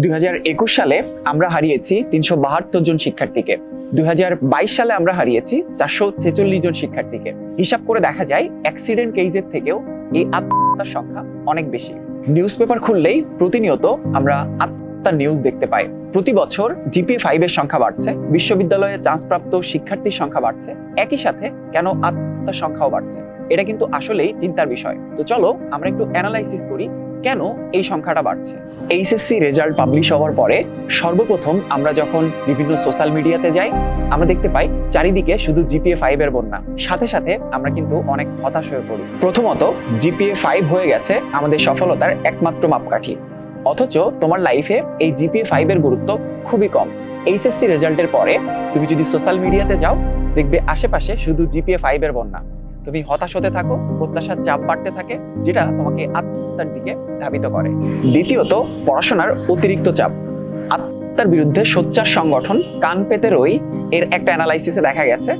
দুই সালে আমরা হারিয়েছি তিনশো বাহাত্তর জন শিক্ষার্থীকে। দুই সালে আমরা হারিয়েছি চারশো ছেচল্লিশ জন শিক্ষার্থীকে। হিসাব করে দেখা যায়, অ্যাক্সিডেন্ট কেজের থেকেও এই আত্মহত্যার সংখ্যা অনেক বেশি। নিউজ পেপার খুললেই প্রতিনিয়ত আমরা আত্মহত্যার নিউজ দেখতে পাই। প্রতি বছর জিপিএ ফাইভ এর সংখ্যা বাড়ছে, বিশ্ববিদ্যালয়ে চান্সপ্রাপ্ত শিক্ষার্থীর সংখ্যা বাড়ছে, একই সাথে কেন আত্মহত্যার সংখ্যাও বাড়ছে? এটা কিন্তু আসলেই চিন্তার বিষয়। তো চলো আমরা একটু অ্যানালাইসিস করি কেন এই সংখ্যাটা বাড়ছে? এইচএসসি রেজাল্ট পাবলিশ হওয়ার পরে সর্বপ্রথম আমরা যখন বিভিন্ন সোশ্যাল মিডিয়াতে যাই, আমরা দেখতে পাই চারিদিকে শুধু জিপিএ ফাইভ এর বন্যা। সাথে সাথে আমরা কিন্তু অনেক হতাশ হয়ে পড়ি। প্রথমত, জিপিএ ফাইভ হয়ে গেছে আমাদের সফলতার একমাত্র মাপকাঠি। অথচ তোমার লাইফে এই জিপিএ ফাইভ এর গুরুত্ব খুবই কম। এইচএসসি রেজাল্টের পরে তুমি যদি সোশ্যাল মিডিয়াতে যাও, দেখবে আশেপাশে শুধু জিপিএ ফাইভ এর বন্যা। তুমি হতাশ হতে থাকো, প্রত্যাশার চাপ বাড়তে থাকে, যেটা তোমাকে আত্মহত্যার দিকে ধাবিত করে। দ্বিতীয়ত, পড়াশোনার অতিরিক্ত চাপ। আত্মহত্যার বিরুদ্ধে সোচ্চার সংগঠন কান পেতে রই এর একটা অ্যানালাইসিসে দেখা গেছে।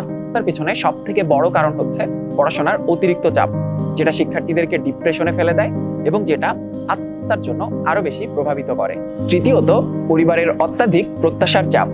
আত্মার পিছনে সব থেকে বড় কারণ হচ্ছে পড়াশোনার অতিরিক্ত চাপ, যেটা শিক্ষার্থীদেরকে ডিপ্রেশনে ফেলে দেয় এবং যেটা আত্মার জন্য আরও বেশি প্রভাবিত করে। তৃতীয়ত, পরিবারের অত্যাধিক প্রত্যাশার চাপ।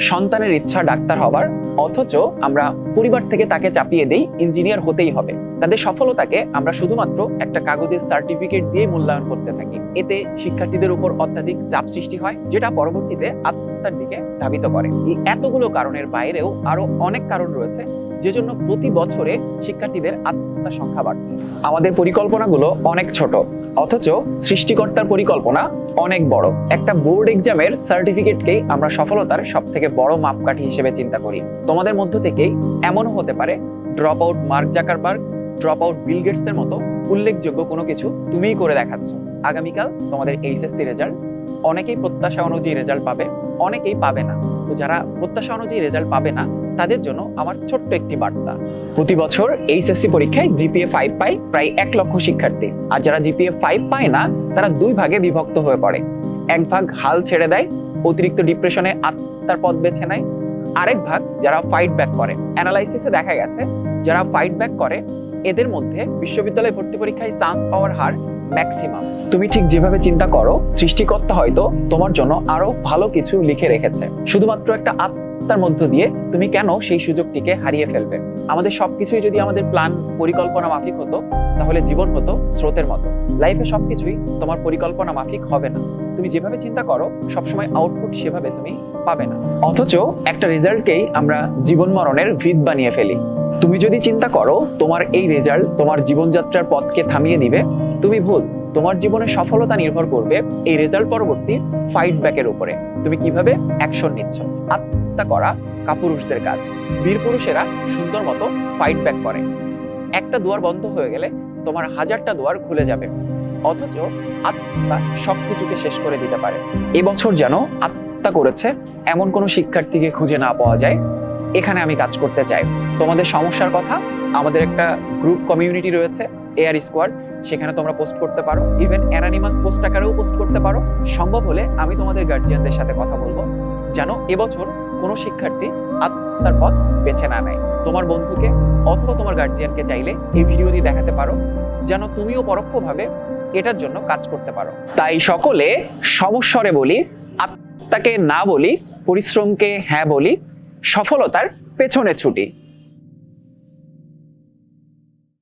সন্তানের ইচ্ছা ডাক্তার হবার অথচ আমরা পরিবার থেকে তাকে চাপিয়ে দেই ইঞ্জিনিয়ার হতেই হবে। তাদের সফলতাকে আমরা শুধুমাত্র একটা কাগজের সার্টিফিকেট দিয়ে মূল্যায়ন করতে থাকি। এতে শিক্ষার্থীদের উপর অত্যাধিক চাপ সৃষ্টি হয়, যেটা পরবর্তীতে আত্মহত্যার দিকে ধাবিত করে। এই এতগুলো কারণের বাইরেও আরও অনেক কারণ রয়েছে যে জন্য প্রতি বছরে শিক্ষার্থীদের আত্মহত্যার সংখ্যা বাড়ছে। আমাদের পরিকল্পনাগুলো অনেক ছোট, অথচ সৃষ্টিকর্তার পরিকল্পনা অনেক বড়। একটা বোর্ড এক্সামের সার্টিফিকেটকেই আমরা সফলতার সব থেকে বড় মাপকাঠি হিসেবে চিন্তা করি। তোমাদের মধ্য থেকেই এমনও হতে পারে drop out Mark Zuckerberg drop out Bill Gates এর মতো উল্লেখযোগ্য কোনো কিছু তুমিই করে দেখাচ্ছ। আগামীকাল তোমাদের এইচএসসি রেজাল্ট অনেকেই প্রত্যাশা অনুযায়ী রেজাল্ট পাবে, অনেকেই পাবে না। তো যারা প্রত্যাশা অনুযায়ী রেজাল্ট পাবে না, তাদের জন্য আমার ছোট্ট একটি বার্তা। প্রতি বছর এইচএসসি পরীক্ষায় জিপিএ ফাইভ পায় প্রায় এক লক্ষ শিক্ষার্থী। আর যারা জিপিএ ফাইভ পায় না, তারা দুই ভাগে বিভক্ত হয়ে পড়ে। এক ভাগ হাল ছেড়ে দেয়, অতিরিক্ত ডিপ্রেশনে আত্মার পথ বেছে নেয়। আরেক ভাগ যারা ফাইট ব্যাক করে। অ্যানালাইসিসে দেখা গেছে, যারা ফাইট ব্যাক করে এদের মধ্যে বিশ্ববিদ্যালয় ভর্তি পরীক্ষায় চান্স পাওয়ার হার ম্যাক্সিমাম তুমি ঠিক যেভাবে চিন্তা করো, সৃষ্টিকর্তা হয়তো তোমার জন্য আরও ভালো কিছু লিখে রেখেছে। শুধুমাত্র একটা আত্মার মধ্য দিয়ে তুমি কেন সেই সুযোগটিকে হারিয়ে ফেলবে? আমাদের সবকিছুই যদি আমাদের প্ল্যান পরিকল্পনা মাফিক হতো, তাহলে জীবন হতো স্রোতের মতো। লাইফে সবকিছুই তোমার পরিকল্পনা মাফিক হবে না। তুমি যেভাবে চিন্তা করো, সবসময় আউটপুট সেভাবে তুমি পাবে না। অথচ একটা রেজাল্টকেই আমরা জীবন মরণের ভিত বানিয়ে ফেলি। তুমি যদি চিন্তা করো, তোমার এই রেজাল্ট তোমার জীবনযাত্রার পথকে থামিয়ে দিবে, তুমি ভুল। তোমার জীবনের সফলতা নির্ভর করবে এই রেজাল্ট পরবর্তী ফাইট ব্যাকের উপরে। তুমি কীভাবে অ্যাকশন নিচ্ছ? আত্মহত্যা করা কাপুরুষদের কাজ। বীর পুরুষেরা সুন্দর মতো ফাইট ব্যাক করে। একটা দুয়ার বন্ধ হয়ে গেলে তোমার হাজারটা দুয়ার খুলে যাবে। অথচ আত্মা সবকিছুকে শেষ করে দিতে পারে। এবছর যেন আত্মা করেছে, এমন কোনো শিক্ষার্থীকে খুঁজে না পাওয়া যায়। এখানে আমি কাজ করতে চাই। তোমাদের সমস্যার কথা, আমাদের একটা গ্রুপ কমিউনিটি রয়েছে এয়ার স্কোয়াড সেখানে তোমরা পোস্ট করতে পারো। ইভেন অ্যানানিমাস পোস্ট আকারেও পোস্ট করতে পারো। সম্ভব হলে আমি তোমাদের গার্জিয়ানদের সাথে কথা বলব, যেন এবছর কোনো শিক্ষার্থী আত্মার পথ বেছে না নেয়। তোমার বন্ধুকে অথবা তোমার গার্জিয়ানকে চাইলে এই ভিডিওটি দেখাতে পারো, যেন তুমিও পরোক্ষভাবে এটার জন্য কাজ করতে পারো। তাই সকলে সমস্বরে বলি আত্মাকে না বলি, পরিশ্রমকে হ্যাঁ বলি সফলতার পেছনে ছুটি।